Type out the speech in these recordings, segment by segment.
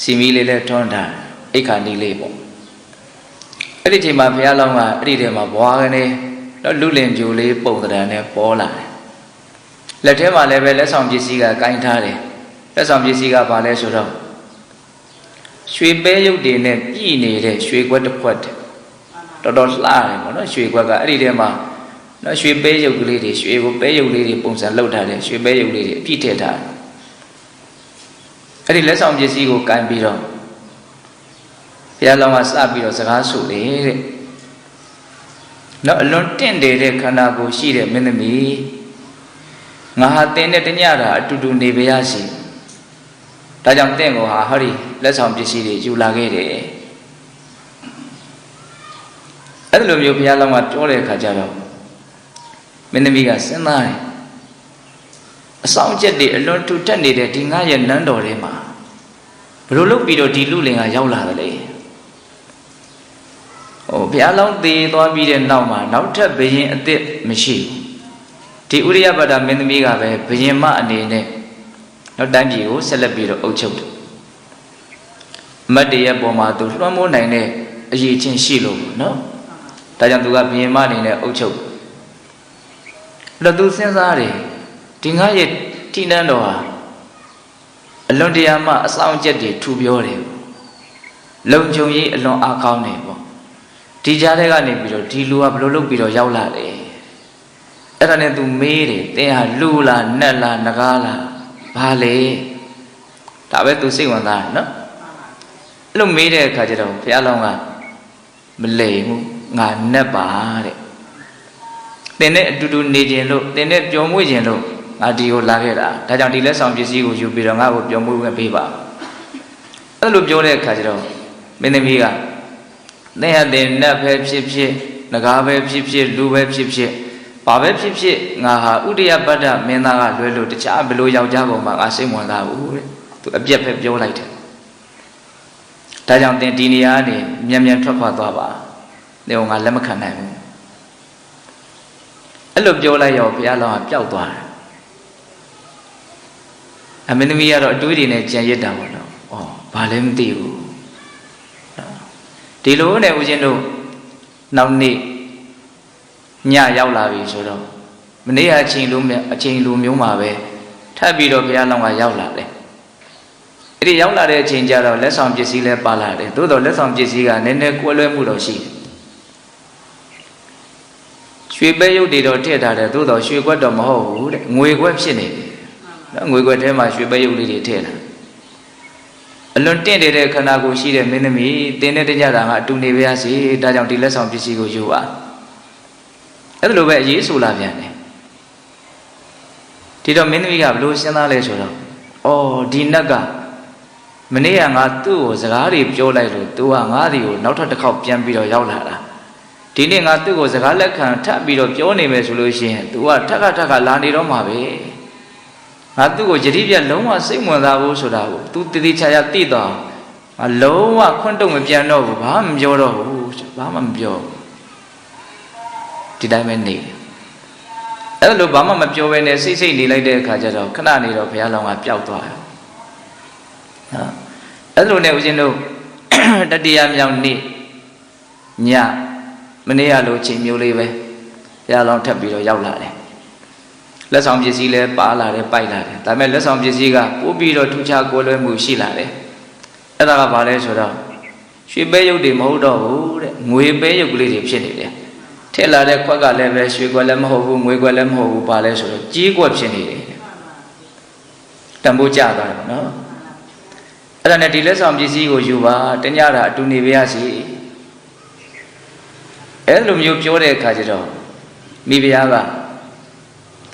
စီမီလေးလည်းထွန်းထားအိတ်ခါနီးလေးပေါ့အဲ့ဒီချိန်မှာဘုရားလောင်းကအဲ့ဒီထဲမှာဘွားကနေတော့လူလင်ပြူလေးပုံသဏ္ဍာန်နဲ့ပေါ်လာတယ်လက်ထဲမှာလည်းပဲလက်ဆောင်ပစ္စည်းကကင်ထားတယ်လက်ဆောင်ပစ္စည်းကဘာလဲဆိုတော့ရွှေပဲရုပ်တွေနဲ့ပြည်နေတဲ့ရွှေခွက်တစ်ခွက်တည်းတော်တော်လှတယ်ပေါ့နော်ရွှေခွက်ကအဲ့ဒီထဲမှာနော်ရွှေပဲရုပ်ကလေးတွေရွှေကိုပဲရုပ်လေးတွေပုံစံလောက်ထားတယ်ရွှေပဲရုပ်လေးတွေအပြည့်ထည့်ထားတယ် အဲ့ဒီလက်ဆောင်ပစ္စည်းကိုကင်ပြီးတော့ဘုရားလောင်းကစပြီးတော့စကားဆိုတယ်တဲ့နော်အလွန်တင့်တယ်တဲ့ခန္ဓာကိုယ်ရှိတဲ့မင်းသမီးငါဟာတင်းနဲ့တညတာအတူတူနေပါရစီဒါကြောင့်တင့်ကိုဟာဟောဒီလက်ဆောင်ပစ္စည်းတွေယူလာခဲ့တယ်အဲ့လိုမျိုးဘုရားလောင်းကပြောတဲ့အခါကျတော့မင်းသမီးကစဉ်းစားတယ် အဆောင်ချက်တွေအလွန်ထူထပ်နေတဲ့ဒီငါရဲ့နန်းတော်ထဲမှာဘယ်လိုလုပ်ပြီးတော့ဒီလူလင်ကရောက်လာတယ်လေဟိုဘုရားလောင်းသေးသွားပြီးတဲ့နောက်မှာနောက်ထပ်ဘယင်အစ်စ်မရှိဘူးဒီဥရိယပတ္တမင်းသမီးကပဲဘယင်မအနေနဲ့နောက်တိုင်းပြည်ကိုဆက်လက်ပြီးတော့အုပ်ချုပ်တယ်အမတ်တရဲ့ပုံမှာသူလွှမ်းမိုးနိုင်တဲ့အရေးချင်းရှိလို့နော်ဒါကြောင့်သူကဘယင်မအနေနဲ့အုပ်ချုပ်အဲ့တော့သူစဉ်းစားတယ် ဒီငါရဲ့တိနန်းတော်ဟာအလွန်တရာမှအဆောင်ချက်တွေထူပြောတယ်လုံခြုံရေးအလွန်အားကောင်းတယ်ပေါ့ဒီကြားထဲကနေပြီးတော့ဒီလူကဘယ်လိုလုပ်ပြီးတော့ရောက်လာလဲအဲ့ဒါနဲ့ तू မေးတယ်တင်းဟာလူလားနတ်လားနဂါးလားဘာလဲဒါပဲ तू စိတ်ဝင်စားတယ်နော်အဲ့လိုမေးတဲ့အခါကျတော့ဘုရားလောင်းကမလိမ်ဘူးငါနတ်ပါတဲ့တင်းနဲ့အတူတူနေခြင်းလို့တင်းနဲ့ပျော်မွေ့ခြင်းလို့ ငါဒီကိုလာခဲ့တာဒါကြောင့်ဒီလက်ဆောင်ပစ္စည်းကိုယူပြီးတော့ငါ့ကိုပျော်မွေ့ခွင့်ပေးပါအဲ့လိုပြောတဲ့အခါကျတော့မင်းသမီးကသင်ဟာတင်နတ်ပဲဖြစ်ဖြစ်ငကားပဲဖြစ်ဖြစ်လူပဲဖြစ်ဖြစ်ဘာပဲဖြစ်ဖြစ်ငါဟာဥဒယပတ္တမင်းသားကလွဲလို့တခြားဘယ်လိုယောက်ျားပေါ်မှာငါစိတ်ဝင်စားဘူးတဲ့သူအပြက်ပဲပြောလိုက်တယ်ဒါကြောင့်တင်ဒီနေရာကနေမြန်မြန်ထွက်ခွာသွားပါသင်ကငါလက်မခံနိုင်ဘူးအဲ့လိုပြောလိုက်ရောဘုရားလောင်းကပျောက်သွားတယ် အမင်းသမီးကတော့အတွေးတွေနဲ့ကြံရစ်တာပေါ့နော်။ဩဘာလဲမသိဘူး။ဒီလိုနဲ့ဦးဇင်းတို့နောက်နေ့ညရောက်လာပြီဆိုတော့မနေ့ကအချိန်လိုအချိန်လိုမျိုးမှာပဲထပ်ပြီးတော့ဘုရားလောင်းကရောက်လာတယ်။အဲ့ဒီရောက်လာတဲ့အချိန်ကျတော့လက်ဆောင်ပစ္စည်းလည်းပါလာတယ်။သို့တော်လက်ဆောင်ပစ္စည်းကနည်းနည်းကွဲလွဲမှုတော့ရှိတယ်။ရွှေပဲရုပ်တွေတော့ထည့်ထားတယ်သို့တော်ရွှေခွက်တော့မဟုတ်ဘူးတဲ့။ငွေခွက်ဖြစ်နေတယ်။ နော်ငွေခွက်ထဲမှာရွှေပဲရုပ်လေးတွေထည့်လာအလွန်တင့်နေတဲ့ခန္ဓာကိုယ်ရှိတဲ့မင်းသမီးတင်းတဲ့ကြတာကအတူနေပါရစေဒါကြောင့်ဒီလက်ဆောင်ပစ္စည်းကိုယူပါအဲ့ဒါလိုပဲအရေးဆိုလာပြန်တယ်ဒီတော့မင်းသမီးကဘလို့စဉ်းစားလဲဆိုတော့အော်ဒီနတ်ကမနေ့ကငါသူ့ကိုစကားတွေပြောလိုက်လို့သူကငါ့ဒီကိုနောက်ထပ်တစ်ခေါက်ပြန်ပြီးတော့ရောက်လာတာဒီနေ့ငါသူ့ကိုစကားလက်ခံထပ်ပြီးတော့ပြောနေမယ်ဆိုလို့ရှိရင် तू ကထက်ကထက်ကလာနေတော့မှာပဲ ငါသူ့ကိုယတိပြလုံးဝစိတ်ဝင်စားဘူးဆိုတာကို तू တတိချာချာသိတော့ငါလုံးဝခွန့်တုံမပြန်တော့ဘူးဘာမှမပြောတော့ဘူးဘာမှမပြောဒီတိုင်းပဲနေအဲ့လိုဘာမှမပြောဘဲနဲ့စိတ်စိတ်နေလိုက်တဲ့အခါကျတော့ခဏနေတော့ဘုရားလောင်းကပျောက်သွားတယ်နော်အဲ့လိုနဲ့ဦးဇင်းတို့တတိယမြောက်နေ့ညမနေ့ကလိုချိန်မျိုးလေးပဲဘုရားလောင်းထပ်ပြီးတော့ရောက်လာတယ် လက်ဆောင်ပစ္စည်းလည်းပါလာတယ်ပိုက်လာတယ်ဒါပေမဲ့လက်ဆောင်ပစ္စည်းကပို့ပြီးတော့ထူးခြားကိုယ်လွဲမှုရှိလာတယ်အဲ့ဒါကဘာလဲဆိုတော့ရွှေပဲရုပ်တွေမဟုတ်တော့ဘူးတဲ့ငွေပဲရုပ်ကလေးတွေဖြစ်နေတယ်ထည့်လာတဲ့ခွက်ကလည်းပဲရွှေခွက်လည်းမဟုတ်ဘူးငွေခွက်လည်းမဟုတ်ဘူးဘာလဲဆိုတော့ကြီးခွက်ဖြစ်နေတယ်တန်ဖိုးကျသွားတယ်နော်အဲ့ဒါနဲ့ဒီလက်ဆောင်ပစ္စည်းကိုယူပါတညတာအတူနေပါရစေအဲ့လိုမျိုးပြောတဲ့အခါကျတော့မိဖုရားက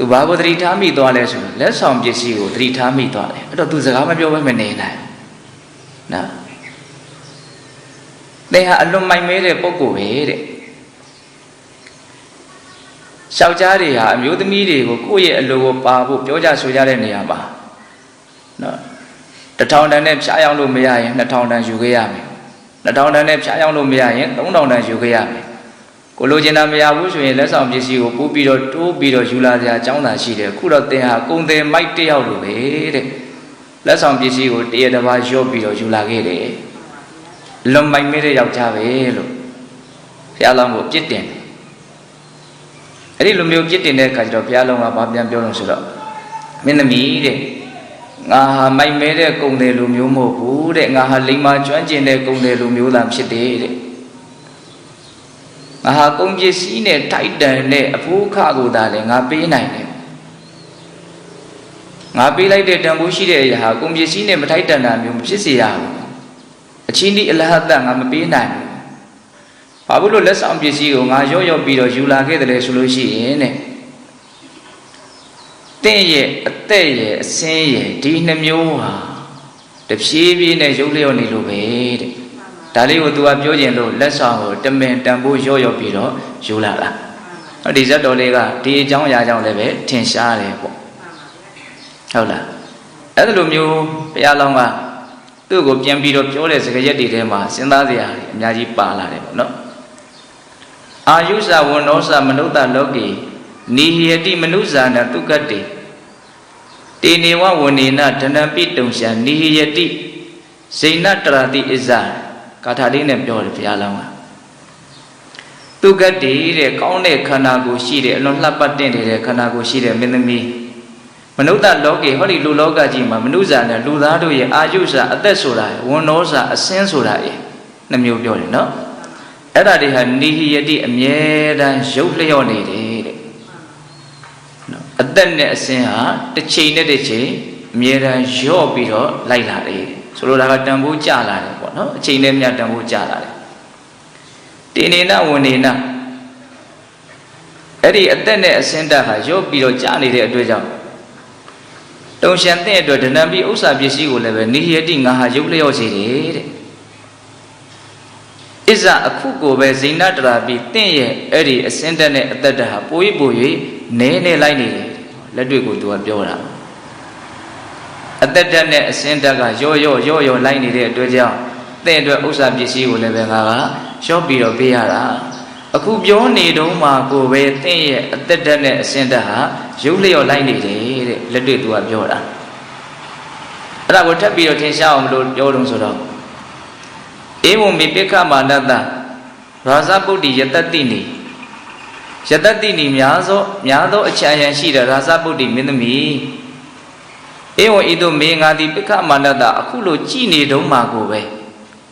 သူဘာကိုသတိထားမိသွားလဲဆိုတော့လက်ဆောင်ပစ္စည်းကိုသတိထားမိသွားတယ်အဲ့တော့သူစကားမပြောဘဲမနေနိုင်နော်သင်ဟာအလွန်မိုက်မဲတဲ့ပုဂ္ဂိုလ်ပဲတဲ့ယောက်ျားတွေဟာအမျိုးသမီးတွေကိုကိုယ့်ရဲ့အလိုကိုပါဖို့ပြောကြဆိုကြတဲ့နေရာမှာနော်တထောင်တန်နဲ့ဖြားရောက်လို့မရရင်2000တန်ယူခဲ့ရမယ်2000တန်နဲ့ဖြားရောက်လို့မရရင်3000တန်ယူခဲ့ရမယ် ကိုလိုချင်တာမရဘူးဆိုရင်လက်ဆောင်ပစ္စည်းကိုပို့ပြီးတော့တိုးပြီးတော့ယူလာကြအကြောင်းသာရှိတယ်အခုတော့သင်ဟာကုံတယ်မိုက်တယောက်လိုပဲတဲ့လက်ဆောင်ပစ္စည်းကိုတရတစ်ပါးရော့ပြီးတော့ယူလာခဲ့တယ်လွန်မိုက်မဲတဲ့ယောက်ျားပဲလို့ဘုရားလောင်းကိုပြစ်တင်တယ်အဲ့ဒီလိုမျိုးပြစ်တင်တဲ့အခါကျတော့ဘုရားလောင်းကဘာပြန်ပြောလို့ဆိုတော့မင်းသမီးတဲ့ငါဟာမိုက်မဲတဲ့ကုံတယ်လူမျိုးမဟုတ်ဘူးတဲ့ငါဟာလိမ္မာကျွမ်းကျင်တဲ့ကုံတယ်လူမျိုးသားဖြစ်တယ်တဲ့ ငါဟာကုံပစ္စည်းနဲ့ထိုက်တန်တဲ့အဖိုးခကိုသာလေငါပေးနိုင်တယ်ငါပေးလိုက်တဲ့တန်ဖိုးရှိတဲ့အရာဟာကုံပစ္စည်းနဲ့မထိုက်တန်တာမျိုးမဖြစ်စေရဘူးအချင်းဒီအလဟတ်ငါမပေးနိုင်ဘူးဘာဖြစ်လို့လက်ဆောင်ပစ္စည်းကိုငါရော့ရော့ပြီးတော့ယူလာခဲ့တယ်လဲဆိုလို့ရှိရင်တဲ့တင့်ရဲ့အသက်ရဲ့အစင်းရဲ့ဒီနှမျိုးဟာတဖြည်းဖြည်းနဲ့ရုပ်လျော့နေလို့ပဲတဲ့ ဒါလေးကိုသူကပြောကျင်လို့လက်ဆောင်ကိုတမင်တန်ဖိုးရော့ရော့ပြီးတော့ယူလာတာဟောဒီဇတ်တော်လေးကဒီအကြောင်းအရာကြောင့်လည်းပဲထင်ရှားတယ်ပေါ့ဟုတ်လားအဲ့လိုမျိုးဘုရားလောင်းကသူ့ကိုပြန်ပြီးတော့ပြောတဲ့စကားရက်တွေထဲမှာစဉ်းစားစရာတွေအများကြီးပါလာတယ်ပေါ့နော်အာယုဇဝန္ဒောဇမနုဿလောကေနိဟယတိမနုဇာနာတုကတေတေနေဝဝနေနဒဏပိတုံရှာနိဟယတိဇိနတရတိဣဇာ ကာထာလေးနဲ့ပြောတယ်ဘုရားလောင်းကတုကတေတဲ့ကောင်းတဲ့ခန္ဓာကိုယ်ရှိတဲ့အလွန်လှပတဲ့တဲ့ခန္ဓာကိုယ်ရှိတဲ့မင်းသမီးမနုဿလောကေဟောဒီလူလောကကြီးမှာမနုဇာနဲ့လူသားတို့ရဲ့အာယုဇာအသက်ဆိုတာဝန္ဒောဇာအစင်းဆိုတာရဲ့နှမျိုးပြောတယ်နော်အဲ့ဒါတွေဟာနိဟိယတိအမြဲတမ်းရုပ်လျော့နေတယ်တဲ့နော်အသက်နဲ့အစင်းဟာတစ်ချိန်နဲ့တစ်ချိန်အမြဲတမ်းလျော့ပြီးတော့လိုက်လာတယ်ဆိုလိုတာကတန်ဖိုးကျလာတယ် ပေါ့နော်အချိန်နဲ့မြတ်တန်ဖိုးကျလာတယ်တေနေနဝနေနအဲ့ဒီအသက်နဲ့အစင်းတက်ဟာလျော့ပြီးတော့ကျနေတဲ့အတွက်ကြောင့်တုံရှန်တဲ့အတွက်ဒဏ္ဍပိဥစ္စာပစ္စည်းကိုလည်းပဲနိဟယတိငါဟာရုပ်လျော့စေတယ်တဲ့ဣဇအခုကိုပဲဇိနတရာပိတင့်ရဲ့အဲ့ဒီအစင်းတက်နဲ့အသက်တက်ဟာပိုးပိုး၍နဲနေလိုက်နေတယ်လက်တွေ့ကိုသူကပြောတာအသက်တက်နဲ့အစင်းတက်ကရော့ရော့ရော့ရော့လိုက်နေတဲ့အတွက်ကြောင့် တဲ့အတွက်ဥစ္စာပစ္စည်းကိုလည်းပဲငါကရှော့ပြီးတော့ပေးရတာအခုပြောနေတုန်းမှာကိုပဲတင့်ရဲ့အသက်တက်နဲ့အစင်းတက်ဟာရုပ်လျော့လိုက်နေတယ်တဲ့လက်တွေ့သူကပြောတာအဲ့ဒါကိုထပ်ပြီးတော့ထင်ရှားအောင်မလို့ပြောတော့ဆိုတော့ဧဝံမိပိက္ခမာနတရာဇပုတ္တိယတတိနိယတတိနိများသောများသောအချမ်းရန်ရှိတဲ့ရာဇပုတ္တိမင်းသမီးဧဝံဤသို့မေငါသည်ပိက္ခမာနတအခုလိုကြည်နေတုံးမှာကိုပဲ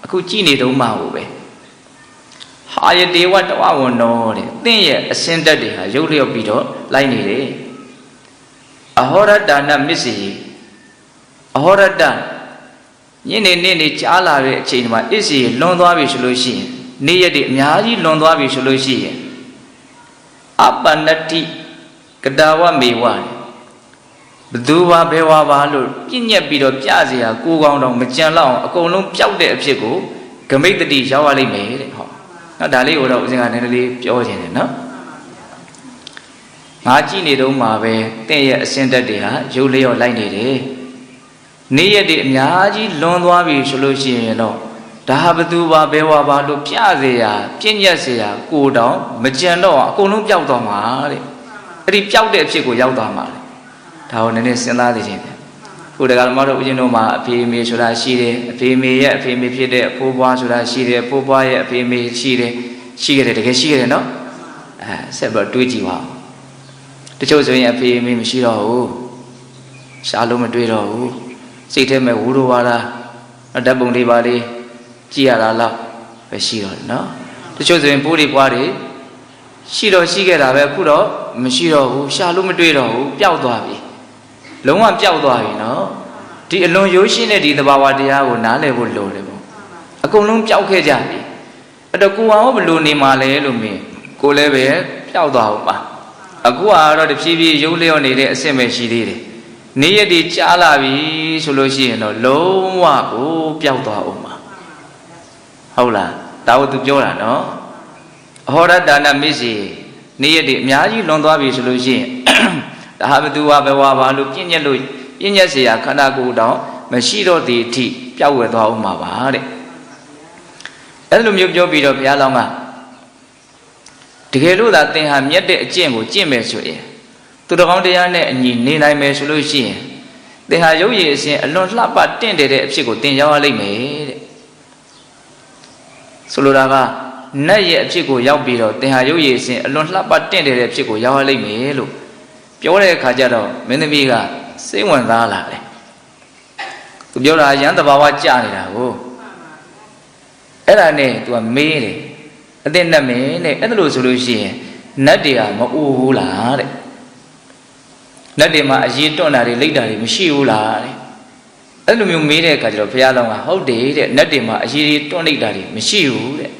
အခုကြည်နေတုံးမှာကိုပဲဟာယတေဝတဝဝနောတဲ့သင်ရဲ့အစင်းတက်တွေဟာရုပ်လျော့ပြီးတော့လိုက်နေတယ်အဟောရတနာမစ္စေအဟောရတညနေနေ့နေကြားလာတဲ့အချိန်မှာအစ္စီလွန်သွားပြီဆိုလို့ရှိရင်နေ့ရက်တွေအများကြီးလွန်သွားပြီဆိုလို့ရှိရင်အပနတိကတာဝမေဝ ဘသူပါဘယ်ဝါပါလို့ပြည့်ညက်ပြီးတော့ပြเสียကိုကောင်းတော့မကြံလောက်အောင်အကုန်လုံးပျောက်တဲ့အဖြစ်ကိုဂမိတ်တတိရောက်ရလိမ့်မယ်တဲ့ဟောနော်ဒါလေးကိုတော့ဦးဇင်ကနည်းနည်းလေးပြောခြင်းတယ်နော်ငါကြည့်နေတော့မှာပဲတင့်ရဲ့အစင်တက်တွေဟာရုပ်လျော့လိုက်နေတယ်နေ့ရက်တွေအများကြီးလွန်သွားပြီဆိုလို့ရှိရင်တော့ဒါဟာဘသူပါဘယ်ဝါပါလို့ပြเสียပြည့်ညက်เสียကိုတောင်မကြံတော့အကုန်လုံးပျောက်သွားမှာတဲ့အဲ့ဒီပျောက်တဲ့အဖြစ်ကိုရောက်သွားမှာလေ ဒါကိုနည်းနည်းစဉ်းစားသိခြင်းတယ်ခုတကယ်မတော်ဦးဇင်းတို့မှာအဖေမေဆိုတာရှိတယ်အဖေမေရဲ့အဖေမေဖြစ်တဲ့အဖိုးဘွားဆိုတာရှိတယ်ဖိုးဘွားရဲ့အဖေမေရှိတယ်ရှိခဲ့တယ်တကယ်ရှိခဲ့တယ်နော်အဲဆက်ပြီးတွေးကြည့်ပါဦးတချို့ဆိုရင်အဖေမေမရှိတော့ဘူးရှားလို့မတွေးတော့ဘူးစိတ်ထဲမှာဝူတော်ဝါတာဓာတ်ပုံလေးပါလေးကြည့်ရတာလောက်ပဲရှိတော့တယ်နော်တချို့ဆိုရင်ပိုးတွေပွားတွေရှိတော့ရှိခဲ့တာပဲအခုတော့မရှိတော့ဘူးရှာလို့မတွေ့တော့ဘူးပျောက်သွားပြီ လုံးဝပျောက်သွားပြီနော်ဒီအလွန်ရိုးရှင်းတဲ့ဒီသဘာဝတရားကိုနားလည်ဖို့လိုတယ်ပေါ့အကုန်လုံးပျောက်ခဲ့ကြပြီအဲ့တော့ကိုအောင်ဘလို့နေမှာလဲလို့မင်းကိုလည်းပဲပျောက်သွားဟုတ်ပါအခုကတော့တဖြည်းဖြည်းရုပ်လျော့နေတဲ့အဆင့်ပဲရှိသေးတယ်နေ့ရက်ဒီကြားလာပြီဆိုလို့ရှိရင်တော့လုံးဝကိုပျောက်သွားအောင်ပါဟုတ်လားဒါကိုသူပြောတာနော်အဟောရတနာမစ္စီနေ့ရက်ဒီအများကြီးလွန်သွားပြီဆိုလို့ရှိရင် ဒါဟာဘသူဝဘဝဘာလို့ပြည့်ညက်လို့ပြည့်ညက်เสียခန္ဓာကိုယ်တောင်မရှိတော့သည်အထိပျောက်ဝယ်သွားအောင်ပါပါတဲ့အဲ့လိုမျိုးပြောပြီးတော့ဘုရားလောင်းကတကယ်လို့သာသင်ဟာမြတ်တဲ့အကျင့်ကိုကျင့်မယ်ဆိုရင်သူတော်ကောင်းတရားနဲ့အညီနေနိုင်မယ်ဆိုလို့ရှိရင် သင်ဟာရုပ်ရည်အစဉ်အလွန်လှပတင့်တယ်တဲ့အဖြစ်ကိုသင်ရောက်ရလိမ့်မယ်တဲ့ဆိုလိုတာကနတ်ရဲ့အဖြစ်ကိုရောက်ပြီးတော့သင်ဟာရုပ်ရည်အစဉ်အလွန်လှပတင့်တယ်တဲ့အဖြစ်ကိုရောက်ရလိမ့်မယ်လို့ ပြောတဲ့အခါကျတော့မင်းသမီးကစိတ်ဝင်စားလာတယ်သူပြောတာရန်တဘာဝကြနေတာကိုအဲ့ဒါနဲ့ तू ကမေးတယ်အသိနဲ့မင်းတဲ့အဲ့ဒါလို့ဆိုလို့ရှိရင်နတ်တွေကမအိုဘူးလားတဲ့နတ်တွေမှာအရေးတွန့်တာတွေလိတ်တာတွေမရှိဘူးလားတဲ့အဲ့လိုမျိုးမေးတဲ့အခါကျတော့ဘုရားလောင်းကဟုတ်တယ်တဲ့နတ်တွေမှာအရေးတွန့်လိတ်တာတွေမရှိဘူးတဲ့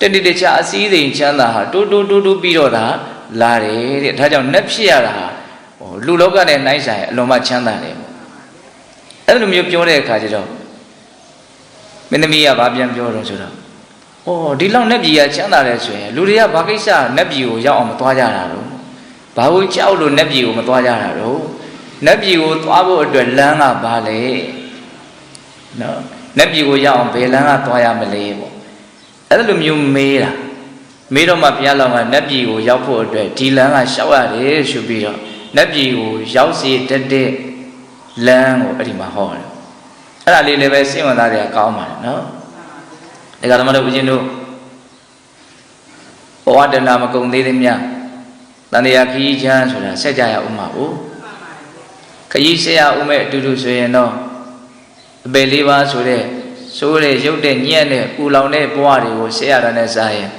တတိတခြားအစည်းစိမ်ချမ်းသာဟာတိုးတိုးတိုးတိုးပြီးတော့သာလာတယ်တဲ့ဒါကြောင့်နတ်ဖြစ်ရတာဟာဟို လူလောကနဲ့နှိုင်းဆိုင်အလွန်မှချမ်းသာတယ်ပေါ့အဲ့လိုမျိုးပြောတဲ့အခါကျတော့မင်းသမီးကဘာပြန်ပြောတော့ဆိုတော့ဩဒီလောက်နတ်ပြည်ကချမ်းသာတယ်ဆိုရင်လူတွေကဘာကိစ္စနတ်ပြည်ကိုရောက်အောင်မသွားကြတာတော့ဘာလို့ကြောက်လို့နတ်ပြည်ကိုမသွားကြတာတော့နတ်ပြည်ကိုသွားဖို့အတွက်လမ်းကဘာလဲနော်နတ်ပြည်ကိုရောက်အောင်ဘယ်လမ်းကသွားရမလဲပေါ့အဲ့လိုမျိုးမေးတာမေးတော့မှဘုရားလောင်းကနတ်ပြည်ကိုရောက်ဖို့အတွက်ဒီလမ်းကရှောက်ရတယ်ဆိုပြီးတော့ နတ်ပြည်ကိုရောက်စီတတ်တဲ့လမ်းကိုအဲ့ဒီမှာဟောတယ်အဲ့ဒါလေးလည်းပဲစိတ်ဝင်စားကြကောင်းပါတယ်နော်ဒါကသမတို့ဦးဇင်းတို့ဘဝတဏမကုံသေးသည်မြတ်တန်တရားခရီးချမ်းဆိုတာဆက်ကြရဦးမှာဘူးခရီးဆက်ရဦးမဲ့အတူတူဆိုရင်တော့အပေလေးပါဆိုတဲ့ဆိုးတဲ့ရုပ်တဲ့ညက်တဲ့ပူလောင်တဲ့ဘဝတွေကိုဆက်ရတာနဲ့စားရင်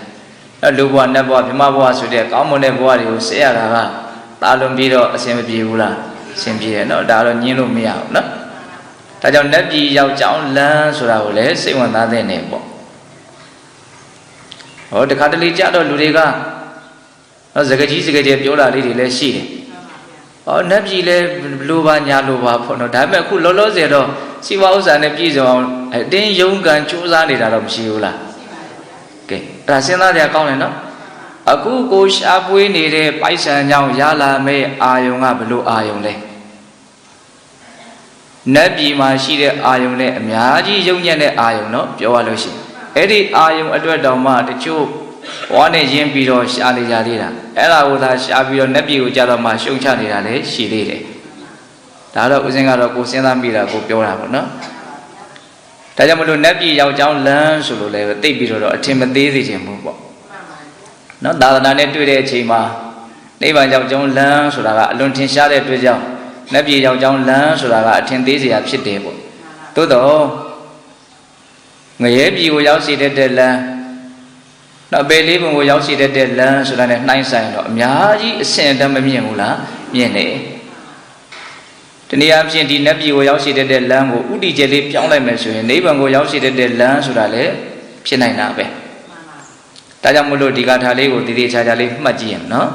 အဲလူဘဝနတ်ဘဝမြမဘဝဆိုတဲ့ကောင်းမွန်တဲ့ဘဝတွေကိုဆက်ရတာက တာလွန်ပြီးတော့အဆင်မပြေဘူးလားအဆင်ပြေတယ်နော်ဒါတော့ညင်းလို့မရဘူးနော်ဒါကြောင့်နတ်ပြည်ရောက်ကြောင်းလမ်းဆိုတာကိုလည်းစိတ်ဝင်စားတဲ့နေပေါ့ဟောတခါတလေကြတော့လူတွေကဟောစကကြီးစကကျပြောတာလေးတွေလည်းရှိတယ်ဟောနတ်ပြည်လည်းလိုပါညာလိုပါဖို့နော်ဒါပေမဲ့အခုလောလောဆယ်တော့စီဝါဥစ္စာနဲ့ပြည်စုံအောင်အတင်းယုံကံစူးစမ်းနေတာတော့မရှိဘူးလားကဲအဲ့ဒါစဉ်းစားကြကောင်းတယ်နော် အခုကိုရှားပွေးနေတဲ့ပိုက်ဆံကြောင့်ရလာမဲ့အာယုံကဘလို့အာယုံလဲနတ်ပြည်မှာရှိတဲ့အာယုံနဲ့အများကြီးယုံညံ့တဲ့အာယုံเนาะပြောရလို့ရှိရင်အဲ့ဒီအာယုံအတွက်တောင်မှတချို့ဘဝနဲ့ရင်းပြီးတော့ရှားနေကြသေးတာအဲ့ဒါကိုသာရှားပြီးတော့နတ်ပြည်ကိုကြတော့မှရှုံချနေတာလည်းရှိသေးတယ်ဒါတော့ဦးစင်းကတော့ကိုစဉ်းစားမိတာကိုပြောတာပေါ့နော်ဒါကြောင့်မလို့နတ်ပြည်ရောက်ကြောင်းလမ်းဆိုလို့လည်းတိတ်ပြီးတော့အထင်မသေးစေချင်ဘူးပေါ့ နော်သာသနာနဲ့တွေ့တဲ့အချိန်မှာနိဗ္ဗာန်ရောက်ကြောင်းလမ်းဆိုတာကအလွန်ထင်ရှားတဲ့အတွက်ကြောင့်နတ်ပြည်ရောက်ကြောင်းလမ်းဆိုတာကအထင်သေးစရာဖြစ်တယ်ပေါ့သို့တော့ငရဲပြည်ကိုရောက်စီတတ်တဲ့လမ်းနောက်ပေလေးဘုံကိုရောက်စီတတ်တဲ့လမ်းဆိုတာနဲ့နှိုင်းဆိုင်တော့အများကြီးအဆင့်အတန်းမမြင်ဘူးလားမြင်တယ်တနည်းအားဖြင့်ဒီနတ်ပြည်ကိုရောက်ရှိတတ်တဲ့လမ်းကိုဥတီကျလေးပြောင်းလိုက်မယ်ဆိုရင်နိဗ္ဗာန်ကိုရောက်ရှိတတ်တဲ့လမ်းဆိုတာလည်းဖြစ်နိုင်တာပဲ ဒါကြောင့်မလို့ဒီကထာလေးကိုတည်တည်ချာချာလေးမှတ်ကြည့်ရမယ်နော်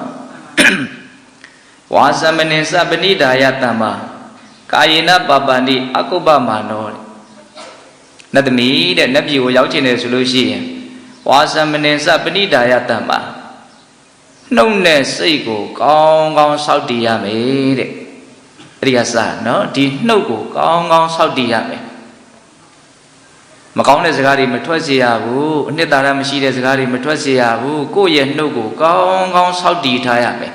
ဝါသမနိသပဏိဒါယတမ္မာကာယေနပပန္တိအကုပ္ပမာနောနတ်သမီးတဲ့နတ်ပြည်ကိုရောက်ချင်တယ်ဆိုလို့ရှိရင်ဝါသမနိသပဏိဒါယတမ္မာနှုတ်နဲ့စိတ်ကိုကောင်းကောင်းစောင့်တည်ရမယ်တဲ့အဲ့ဒီကစနော်ဒီနှုတ်ကိုကောင်းကောင်းစောင့်တည်ရမယ် မကောင်းတဲ့စကားတွေမထွက်စေရဘူးအနှစ်သာရမရှိတဲ့စကားတွေမထွက်စေရဘူးကိုယ့်ရဲ့နှုတ်ကိုကောင်းကောင်းစောင့်တည်ထားရမယ်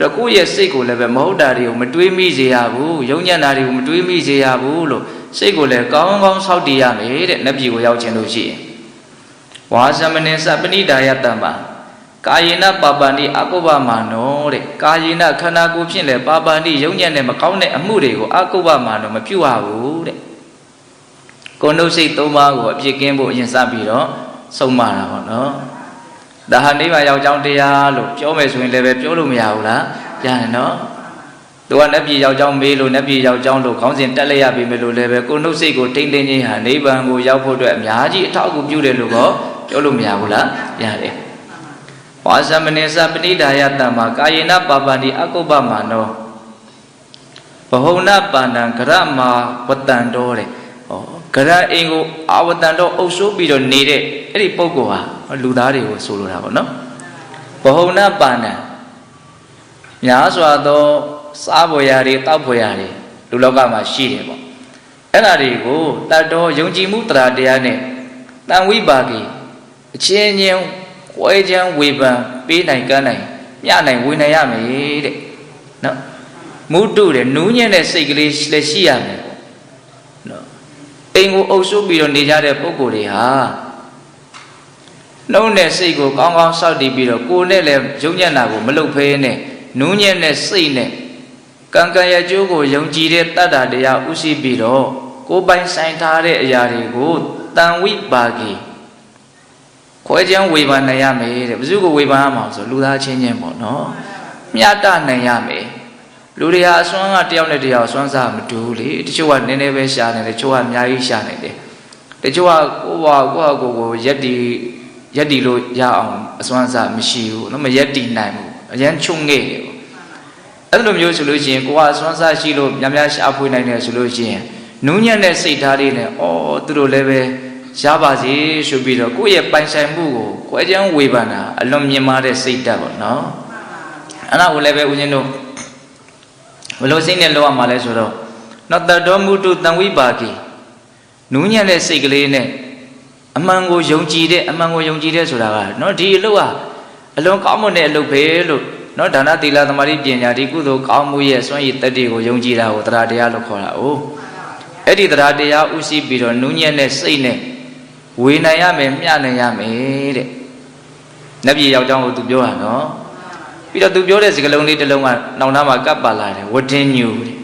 တော့ကိုယ့်ရဲ့စိတ်ကိုလည်းပဲမဟုတ်တာတွေကိုမတွေးမိစေရဘူးယုံညံ့တာတွေကိုမတွေးမိစေရဘူးလို့စိတ်ကိုလည်းကောင်းကောင်းစောင့်တည်ရမယ်တဲ့နတ်ပြည်ကိုရောက်ခြင်းလို့ရှိရင်ဝါသမနိသပဏိဒါယတံပါကာယေနပါပန္တိအကုပ္ပမာနောတဲ့ကာယေနခန္ဓာကိုယ်ဖြင့်လည်းပါပန္တိယုံညံ့တဲ့မကောင်းတဲ့အမှုတွေကိုအကုပ္ပမာနောမပြုတ်ရဘူးတဲ့ ကိုယ်နှုတ်စိတ်သုံးပါးကိုအပြစ်ကင်းဖို့အရင်စပြီးတော့ဆုံးမတာပေါ့နော်ဒါဟာနိဗ္ဗာန်ရောက်ကြောင်းတရားလို့ပြောမယ်ဆိုရင်လည်းပဲပြောလို့မရဘူးလားရတယ်နော်သူကနတ်ပြည်ရောက်ကြောင်းမေးလို့နတ်ပြည်ရောက်ကြောင်းလို့ခေါင်းစဉ်တက်လိုက်ရပြီမယ်လို့လည်းပဲကိုယ်နှုတ်စိတ်ကိုထိမ့်သိမ့်ခြင်းဟာနိဗ္ဗာန်ကိုရောက်ဖို့အတွက်အများကြီးအထောက်အကူပြုတယ်လို့တော့ပြောလို့မရဘူးလားရတယ်ဝါသမနိသပဏိဒါယတမ္မာကာယေနပါပန္တိအကုပ္ပမာနောဘဟုဏပါဏံဂရမာဝတံတော်တဲ့ ဩဂရအိမ်ကိုအာဝတံတော်အုပ်ဆိုးပြီးတော့နေတဲ့အဲ့ဒီပုဂ္ဂိုလ်ဟာလူသားတွေကိုဆိုလိုတာပေါ့နော်ဘဟုဏပါဏံများစွာသောစားဖွယ်ရာတွေတောက်ဖွယ်ရာတွေလူလောကမှာရှိတယ်ပေါ့အဲ့ဒါတွေကိုတတ်တော်ယုံကြည်မှုတရားတရားနဲ့တန်ဝိပါကိအချင်းချင်းဝဲချမ်းဝေဖန်ပေးနိုင်ကမ်းနိုင်မျှနိုင်ဝေနိုင်ရမယ်တဲ့နော်မုတုတဲ့နူးညံ့တဲ့စိတ်ကလေးလည်းရှိရမယ်ပေါ့နော် အိမ်ကိုအုပ်စိုးပြီးတော့နေကြတဲ့ပုဂ္ဂိုလ်တွေဟာနှုံးတဲ့စိတ်ကိုကောင်းကောင်းစောင့်တည်ပြီးတော့ကိုယ်နဲ့လည်းယုံညံ့တာကိုမလုပ်ဖဲနဲ့နူးညံ့တဲ့စိတ်နဲ့ကံကံရကျိုးကိုယုံကြည်တဲ့တတ္တတရားဥသိပြီးတော့ကိုယ်ပိုင်ဆိုင်ထားတဲ့အရာတွေကိုတန်ဝိပါကီခွဲချမ်းဝေဖန်နိုင်ရမယ်တဲ့ဘယ်သူကိုဝေဖန်ရမှာဆိုလူသားချင်းချင်းပေါ့နော်မျှတနိုင်ရမယ် လူတွေဟာအစွမ်းကတယောက်နဲ့တယောက်အစွမ်းစားမတူဘူးလေတချို့ကနည်းနည်းပဲရှာနေတယ်တချို့ကအများကြီးရှာနေတယ်တချို့ကကိုယ့်ဘာကိုယ့်ဟာကိုယ်ကိုရက်တီရက်တီလို့ရအောင်အစွမ်းစားမရှိဘူးနော်မရက်တီနိုင်ဘူးအရန်ချုံငဲ့တယ်ပေါ့အဲ့လိုမျိုးဆိုလို့ရှိရင်ကိုကအစွမ်းစားရှိလို့များများရှာဖွေနိုင်တယ်ဆိုလို့ရှိရင်နူးညံ့တဲ့စိတ်ဓာတ်လေးနဲ့အော်သူတို့လည်းပဲရပါစေဆိုပြီးတော့ကိုယ့်ရဲ့ပိုင်ဆိုင်မှုကိုကွဲချမ်းဝေဖန်တာအလွန်မြင်မာတဲ့စိတ်ဓာတ်ပေါ့နော်အဲ့ဒါကိုလည်းပဲဦးဇင်းတို့ ဘယ်လိုစိတ်နဲ့လောက်ရမှာလဲဆိုတော့နော်တတော်မူတုတံဝိပါကိနူးညံ့တဲ့စိတ်ကလေးနဲ့အမှန်ကိုယုံကြည်တဲ့အမှန်ကိုယုံကြည်တဲ့ဆိုတာကနော်ဒီအလုပ်ကအလွန်ကောင်းမွန်တဲ့အလုပ်ပဲလို့နော်ဒါနသီလသမာဓိပညာဒီကုသိုလ်ကောင်းမှုရဲ့စွမ်းရည်တတ္တိကိုယုံကြည်တာကိုတရားတရားလို့ခေါ်တာ哦အဲ့ဒီတရားတရားဥသိပြီးတော့နူးညံ့တဲ့စိတ်နဲ့ဝေနိုင်ရမယ်မျှနိုင်ရမယ်တဲ့နတ်ပြည်ယောက်ျောင်းကိုသူပြောတာနော် ပြီးတော့သူပြောတဲ့စကားလုံးလေးတစ်လုံးကနောင်နာမှာကပ်ပါလာတယ်ဝတ္တင်ညူတဲ့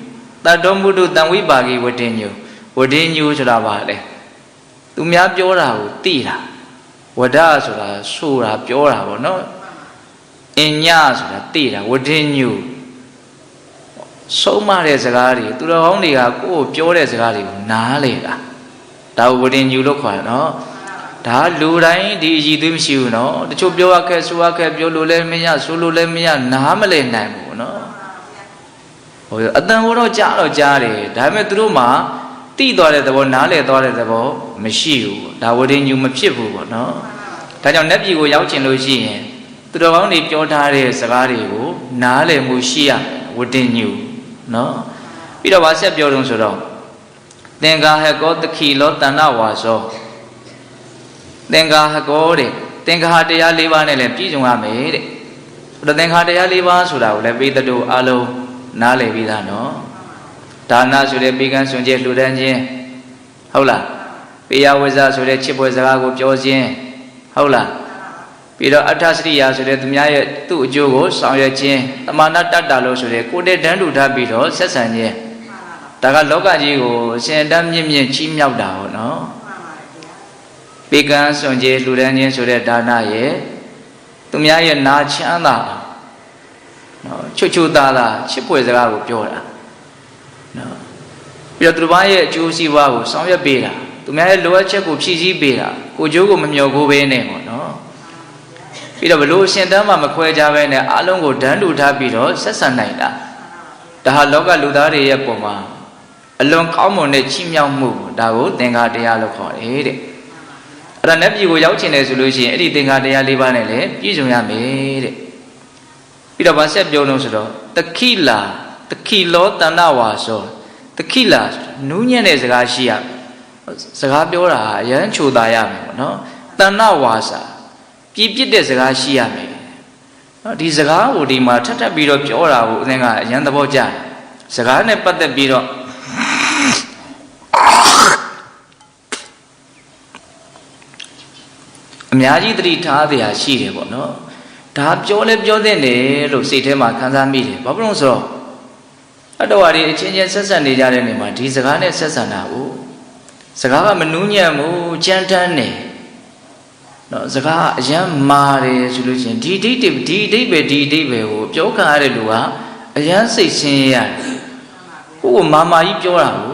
တတ္တောမုဒ္ဒတံဝိပါကိဝတ္တင်ညူဝတ္တင်ညူဆိုတာပါလေသူများပြောတာကိုသိတာဝဒဆိုတာဆိုတာပြောတာပေါ့နော်အင်ညဆိုတာသိတာဝတ္တင်ညူဆုံးမတဲ့စကားတွေသူတော်ကောင်းတွေကကိုယ့်ကိုပြောတဲ့စကားတွေကိုနားလေတာဒါဝတ္တင်ညူလို့ခေါ်တယ်နော် ဒါလူတိုင်းဒီအည်သွေးမရှိဘူးနော်တချို့ပြောရခဲ့ဆိုရခဲ့ပြောလို့လည်းမရဆိုလို့လည်းမရနားမလည်နိုင်ဘူးနော်ဟိုအတန်ကိုတော့ကြားတော့ကြားတယ်ဒါပေမဲ့သူတို့မှာတိသွားတဲ့သဘောနားလည်သွားတဲ့သဘောမရှိဘူးဒါဝတ္တင်ညူမဖြစ်ဘူးပေါ့နော်ဒါကြောင့်နတ်ပြည်ကိုရောက်ချင်လို့ရှိရင်သူတော်ကောင်းတွေပြောထားတဲ့စကားတွေကိုနားလည်မှုရှိရဝတ္တင်ညူနော်ပြီးတော့ဗာဆက်ပြောတော့ဆိုတော့သင်္ကာဟကောတခိလောတဏ္ဏဝါသော သင်္ကာဟကောတဲ့သင်္ကာတရား၄ပါးနဲ့လည်းပြည့်စုံရမယ်တဲ့အဲ့တော့သင်္ကာတရား၄ပါးဆိုတာကိုလည်းပိသတုအလုံးနားလည်ပြီးသားနော်ဒါနဆိုတဲ့ပေကံစွန်ကျဲလှူဒန်းခြင်းဟုတ်လားပေယဝဇ္ဇဆိုတဲ့ချစ်ပွဲစကားကိုပြောခြင်းဟုတ်လားပြီးတော့အဋ္ဌစရိယာဆိုတဲ့သူများရဲ့သူ့အကျိုးကိုဆောင်ရွက်ခြင်းတမာနတတ္တလို့ဆိုတဲ့ကိုယ်တည်းတန်းတူထားပြီးတော့ဆက်ဆံခြင်းဒါကလောကကြီးကိုရှင်တမ်းမြင့်မြင့်ချီးမြှောက်တာဟောနော် ပေကံစွန်ကျေလှူဒန်းခြင်းဆိုတဲ့ဒါနရဲ့သူများရဲ့နာချမ်းသာနော်ချွတ်ချွတ်သားသားချစ်ဖွယ်စကားကိုပြောတာနော်ပြီးတော့သူတစ်ပါးရဲ့အကျိုးစီးပွားကိုဆောင်ရွက်ပေးတာသူများရဲ့လိုအပ်ချက်ကိုဖြည့်ဆည်းပေးတာကိုကျိုးကိုမမျှော်ကိုပဲနဲ့ပေါ့နော်ပြီးတော့ဘလို့ရှင်တန်းမှမခွဲကြဘဲနဲ့အလုံးကိုဒန်းတူထားပြီးတော့ဆက်ဆံနိုင်တာဒါဟာလောကလူသားတွေရဲ့ပုံမှာအလွန်ကောင်းမွန်တဲ့ချီးမြှောက်မှုဒါကိုသင်္ဃာတရားလို့ခေါ်တယ်တဲ့ အဲ့ဒါနဲ့ပြည်ကိုရောက်ချင်တယ်ဆိုလို့ရှိရင်အဲ့ဒီသင်္ဃာတရားလေးပါးနဲ့လည်းပြည့်စုံရမယ်တဲ့ပြီးတော့ဗာဆက်ပြောလို့ဆိုတော့တခိလာတခိလောတဏ္ဍဝါဆိုတခိလာနူးညံ့တဲ့စကားရှိရစကားပြောတာအရန်ချိုသာရမယ်ပေါ့နော်တဏ္ဍဝါစာပြည့်ပြည့်တဲ့စကားရှိရမယ်နော်ဒီစကားကိုဒီမှာထပ်ထပ်ပြီးတော့ပြောတာကိုအသင်ကအရန်သဘောကျတယ်စကားနဲ့ပတ်သက်ပြီးတော့ အများကြီးသတိထားတရားရှိတယ်ပေါ့နော်ဒါပြောလဲပြောတဲ့တယ်လို့စိတ်ထဲမှာခံစားမိတယ်ဘာဖြစ်လို့ဆိုတော့အတော်ရီအချင်းချင်းဆက်ဆံနေကြတဲ့နေမှာဒီစကားနဲ့ဆက်ဆံတာကိုစကားကမနှူးညံ့ဘူးကြမ်းတမ်းတယ်နော်စကားအယမ်းမာတယ်ဆိုလို့ချင်းဒီဒိဋ္ဌိဒီဒိဋ္ဌိပဲဒီဒိဋ္ဌိပဲကိုပြောခံရတဲ့လူကအယမ်းစိတ်ဆင်းရဲရတယ်ဟိုမာမာကြီးပြောတာကို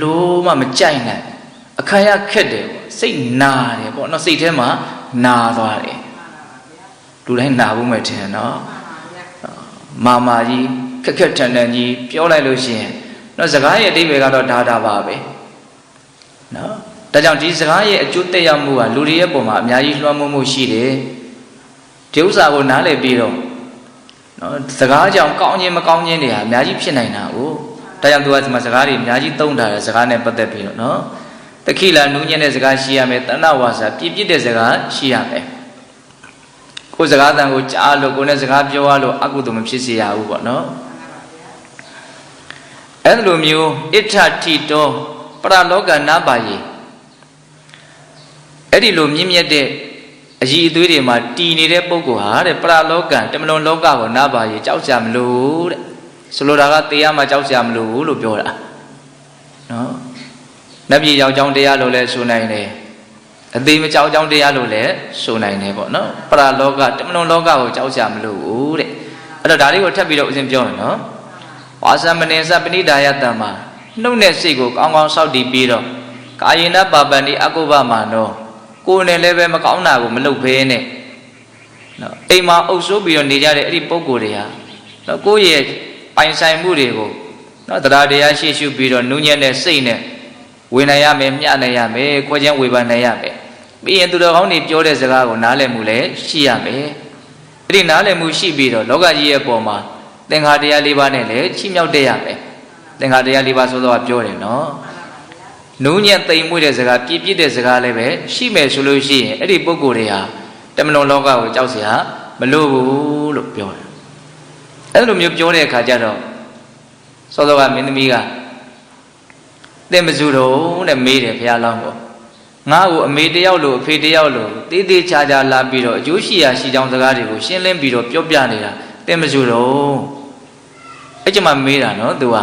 လို့မှမကြိုက်နိုင်အခါရခက်တယ်ပေါ့ စိတ်နာတယ်ပေါ့နော်စိတ်ထဲမှာနာသွားတယ်လူတိုင်းနာဖို့မဲ့ထင်နော်မာမာကြီးခက်ခက်ထန်ထန်ကြီးပြောလိုက်လို့ရှိရင်နော်စကားရဲ့အဓိပ္ပာယ်ကတော့ဒါတာပါပဲနော်ဒါကြောင့်ဒီစကားရဲ့အကျိုးတက်ရောက်မှုကလူတွေရဲ့ပုံမှာအများကြီးလွှမ်းမိုးမှုရှိတယ်ဒီဥစ္စာကိုနားလည်ပြီးတော့နော်စကားကြောင့်ကောင်းခြင်းမကောင်းခြင်းတွေဟာအများကြီးဖြစ်နိုင်တာ哦ဒါကြောင့်သူကဒီမှာစကားတွေအများကြီးသုံးထားတယ်စကားနဲ့ပတ်သက်ပြီးတော့နော် တခိလာနူးညံ့တဲ့စကားရှိရမယ်တဏ္ဍဝါစာပြည့်ပြည့်တဲ့စကားရှိရမယ်ကိုယ်စကားတန်ကိုကြားလို့ကိုယ်နဲ့စကားပြောရလို့အကုသိုလ်မဖြစ်စေရဘူးပေါ့နော်အဲ့လိုမျိုးအဋ္ဌထိတောပရလောကနာပါယေအဲ့ဒီလိုမြင့်မြတ်တဲ့အည်အသွေးတွေမှာတည်နေတဲ့ပုဂ္ဂိုလ်ဟာတဲ့ပရလောကတမလွန်လောကကိုနာပါယေကြောက်ကြမလို့တဲ့ဆိုလိုတာကတရားမှာကြောက်ကြမလို့လို့ပြောတာနော် နတ်ပြည်ရောက်ကြောင်းတရားလို့လည်းဆိုနိုင်တယ်အသေးမကြောက်ကြောင်းတရားလို့လည်းဆိုနိုင်တယ်ပေါ့နော်ပရလောကတမလွန်လောကကိုကြောက်ကြမလို့တဲ့အဲ့တော့ဒါလေးကိုထပ်ပြီးတော့ဦးဇင်းပြောမယ်နော်ဝါသမနေသပဏိဒါယတံမှာနှုတ်နဲ့စိတ်ကိုကောင်းကောင်းစောင့်တည်ပြီးတော့ကာယေနပါပန္တိအကုပ္ပမာနောကိုယ်နဲ့လည်းပဲမကောင်းတာကိုမလုပ်ဘဲနဲ့နော်အိမ်မှာအုပ်ဆိုးပြီးတော့နေကြတဲ့အဲ့ဒီပုံကိုယ်တွေဟာနော်ကိုယ့်ရဲ့ပိုင်ဆိုင်မှုတွေကိုနော်တရားတရားရှိရှုပြီးတော့နူးညံ့တဲ့စိတ်နဲ့ ဝေနိုင်ရမယ်မျှနိုင်ရမယ်ခွဲခြင်းဝေဖန်နိုင်ရမယ်ပြီးရင်သူတော်ကောင်းတွေပြောတဲ့စကားကိုနားလည်မှုလည်းရှိရမယ်အဲ့ဒီနားလည်မှုရှိပြီးတော့လောကကြီးရဲ့ပုံမှာသင်္ခါတရား၄ပါးနဲ့လည်းချိမြောက်တဲ့ရမယ်သင်္ခါတရား၄ပါးဆိုတော့ပြောတယ်နော်နူးညံ့သိမ်မွေ့တဲ့စကားပြည့်ပြည့်တဲ့စကားလည်းပဲရှိမယ်ဆိုလို့ရှိရင်အဲ့ဒီပုဂ္ဂိုလ်တွေဟာတမလွန်လောကကိုကြောက်เสียမလို့ဘူးလို့ပြောတယ်အဲ့လိုမျိုးပြောတဲ့အခါကျတော့စောစောကမင်းသမီးက သင်မစုတော့တဲ့မေးတယ်ဘုရားလောင်းကိုငါ့ကိုအမေတယောက်လို့အဖေတယောက်လို့တေးသေးချာချာလာပြီးတော့အကျိုးရှိရာရှိကြောင်းစကားတွေကိုရှင်းလင်းပြီးတော့ပြောပြနေတာသင်မစုတော့အဲ့ကျမှမေးတာနော် तू က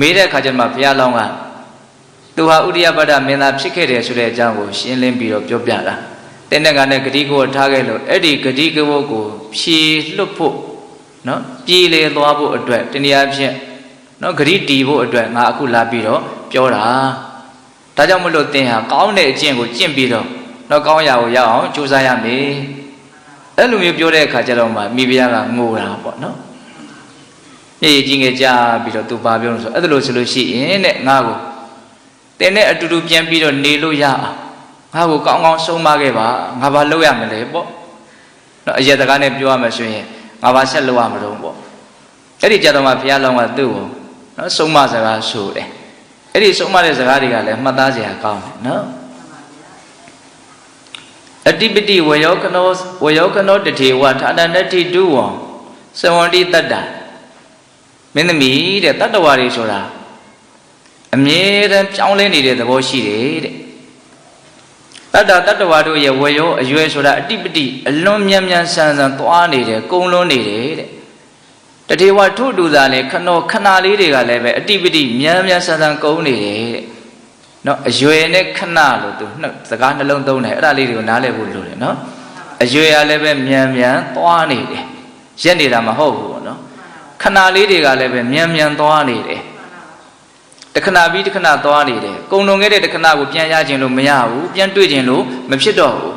မေးတဲ့အခါကျမှဘုရားလောင်းကသူဟာဥရိယပတ္တမင်းသားဖြစ်ခဲ့တယ်ဆိုတဲ့အကြောင်းကိုရှင်းလင်းပြီးတော့ပြောပြတာတဲ့နဲ့ကနဲ့ဂတိကိုထားခဲ့လို့အဲ့ဒီဂတိကဝတ်ကိုဖြေလွတ်ဖို့နော်ပြည်လေသွားဖို့အတွက်တနည်းအားဖြင့်နော်ဂတိတီဖို့အတွက်ငါအခုလာပြီးတော့ ပြောတာဒါကြောင့်မလို့သင်ဟာကောင်းတဲ့အကျင့်ကိုကျင့်ပြီးတော့နော်ကောင်းရာကိုရအောင်ကြိုးစားရမယ်အဲ့လိုမျိုးပြောတဲ့အခါကျတော့မှမိဖုရားကငိုတာပေါ့နော်ညည်ကြီးငယ်ကြပြီးတော့သူပါပြောလို့ဆိုအဲ့ဒါလို့ဆိုလို့ရှိရင်တဲ့ငါကိုတင်နဲ့အတူတူပြန်ပြီးတော့နေလို့ရအောင်ငါ့ကိုကောင်းကောင်းဆုံးမခဲ့ပါငါဘာလုပ်ရမလဲပေါ့နော်အရက်တကားနဲ့ပြောရမယ်ဆိုရင်ငါဘာဆက်လုပ်ရမလို့ပေါ့အဲ့ဒီကြတော့မှဘုရားလောင်းကသူ့ကိုနော်ဆုံးမစကားဆိုတယ် အဲ့ဒီဆုံးမတဲ့စကားတွေကလည်းမှတ်သားစရာကောင်းတယ်နော်အတိပတိဝယောကနောဝယောကနောတထေဝဌာနနတိတုဝံသဝန္တိတတ္တမင်းသမီးတဲ့တတ္တဝါတွေဆိုတာအမြဲတမ်းပြောင်းလဲနေတဲ့သဘောရှိတယ်တဲ့တတ္တတတ္တဝါတို့ရဲ့ဝေယောအရွယ်ဆိုတာအတိပတိအလွန်မြန်မြန်ဆန်ဆန်သွားနေတယ်ကုံလွန်းနေတယ်တဲ့ တထေဝထုတူသာလည်းခဏခဏလေးတွေကလည်းပဲအတိပတိမြန်မြန်ဆန်ဆန်ကုန်းနေတယ်တဲ့နော်အရွယ်နဲ့ခဏလို့သူနှုတ်စကားနှလုံးသုံးတယ်အဲ့ဒါလေးတွေကိုနားလည်ဖို့လိုတယ်နော်အရွယ်ကလည်းပဲမြန်မြန်သွားနေတယ်ရက်နေတာမဟုတ်ဘူးပေါ့နော်ခဏလေးတွေကလည်းပဲမြန်မြန်သွားနေတယ်တခဏပြီးတခဏသွားနေတယ်ကုံလုံခဲ့တဲ့တခဏကိုပြန်ရခြင်းလို့မရဘူးပြန်တွေ့ခြင်းလို့မဖြစ်တော့ဘူး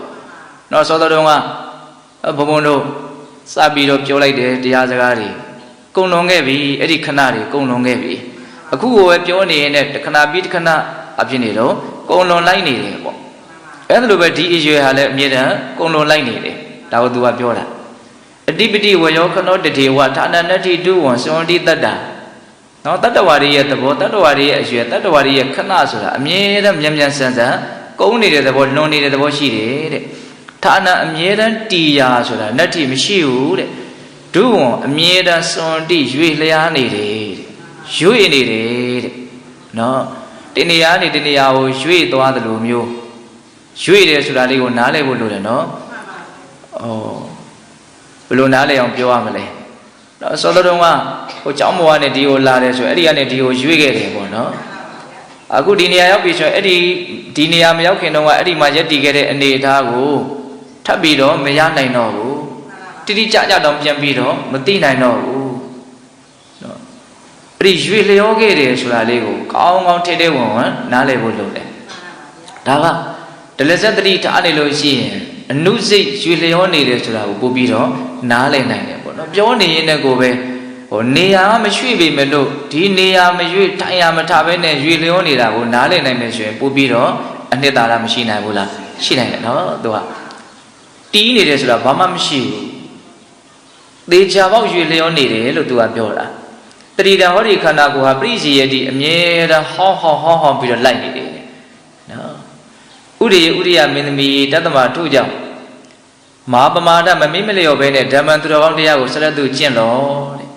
နော်စောတော်တုန်းကဘုံဘုံတို့စပြီးတော့ပြောလိုက်တယ်တရားစကားတွေ ကုံလွန်ခဲ့ပြီအဲ့ဒီခဏတွေကုံလွန်ခဲ့ပြီအခုကိုပဲပြောနေရင်လည်းတခဏပြီးတခဏအဖြစ်နေတော့ကုံလွန်လိုက်နေတယ်ပေါ့အဲ့ဒါလိုပဲဒီအရွယ်ဟာလည်းအမြဲတမ်းကုံလွန်လိုက်နေတယ်ဒါကိုသူကပြောတာအတိပတိဝယောခနောတထေဝဌာနနတိတုဝံစွန်တိတတ္တာနော်တတ္တဝါတွေရဲ့သဘောတတ္တဝါတွေရဲ့အရွယ်တတ္တဝါတွေရဲ့ခဏဆိုတာအမြဲတမ်းမြန်မြန်ဆန်ဆန်ကုန်းနေတဲ့သဘောလွန်နေတဲ့သဘောရှိတယ်တဲ့ဌာနအမြဲတမ်းတီယာဆိုတာနတ္တိမရှိဘူးတဲ့ ဒုဝံအမြဲတမ်းစွန်တိရွေလျားနေတယ်တဲ့ရွေနေတယ်တဲ့နော်တနေရာနေတနေရာကိုရွေသွားသလိုမျိုးရွေတယ်ဆိုတာလေးကိုနားလည်ဖို့လိုတယ်နော်ဩဘယ်လိုနားလည်အောင်ပြောရမလဲနော်စောတော်တုန်းကဟိုเจ้าမောကနေဒီကိုလာတယ်ဆိုအဲ့ဒီကနေဒီကိုရွေ့ခဲ့တယ်ပေါ့နော်အခုဒီနေရာရောက်ပြီဆိုရင်အဲ့ဒီဒီနေရာမရောက်ခင်တုန်းကအဲ့ဒီမှာရက်တည်ခဲ့တဲ့အနေအထားကိုထပ်ပြီးတော့မရနိုင်တော့ဘူး တိတိကျကျတော့ပြန်ပြီးတော့မသိနိုင်တော့ဘူးနော်အဲ့ဒီရွေ့လျောခဲ့တယ်ဆိုတာလေးကိုကောင်းကောင်းထဲထဲဝင်ဝင်နားလည်ဖို့လုပ်တယ်ဒါကဒလဇက်တတိထားနေလို့ရှိရင်အနုစိတ်ရွေလျောနေတယ်ဆိုတာကိုပို့ပြီးတော့နားလည်နိုင်တယ်ပေါ့နော်ပြောနေရင်လည်းကိုပဲဟိုနေရာမရွှေ့ပေမဲ့လို့ဒီနေရာမရွှေ့ထိုင်ရာမထားဘဲနဲ့ရွေလျောနေတာကိုနားလည်နိုင်မယ်ဆိုရင်ပို့ပြီးတော့အနှစ်သာရမရှိနိုင်ဘူးလားရှိနိုင်တယ်နော်သူကတီးနေတယ်ဆိုတာဘာမှမရှိဘူး သေချာပေါက်ရွေလျောနေတယ်လို့သူကပြောတာတတိတံဟောဒီခန္ဓာကိုယ်ဟာပြိစီယတိအမြဲတမ်းဟောဟောဟောဟောပြီးတော့လိုက်နေတယ်နော်ဥရိယဥရိယမင်းသမီးတတ္တမထုကြောင့်မဟာပမာဒမမိမလျော့ဘဲနဲ့ဓမ္မံသူတော်ကောင်းတရားကိုဆက်လက်သူကျင့်လို့တဲ့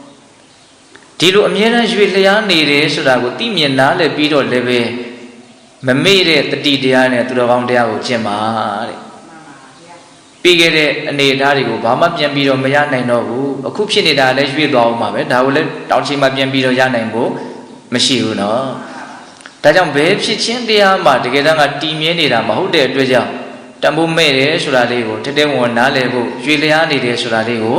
ဒီလိုအမြဲတမ်းရွေလျားနေတယ်ဆိုတာကိုသိမြင်နားလည်ပြီးတော့လည်းပဲမမေ့တဲ့တတိတရားနဲ့သူတော်ကောင်းတရားကိုကျင့်ပါတဲ့ ပြီးခဲ့တဲ့အနေအထားတွေကိုဘာမှပြန်ပြီးတော့မရနိုင်တော့ဘူးအခုဖြစ်နေတာလည်းရွေ့သွားအောင်ပါပဲဒါကိုလည်းတောင်းချိန်မှပြန်ပြီးတော့ရနိုင်ဖို့မရှိဘူးနော်ဒါကြောင့်ဘယ်ဖြစ်ချင်းတရားမှတကယ်တမ်းကတည်မြဲနေတာမဟုတ်တဲ့အတွက်ကြောင့်တန်ဖိုးမဲ့တယ်ဆိုတာလေးကိုတတဲဝန်နားလည်ဖို့ရွေလျားနေတယ်ဆိုတာလေးကို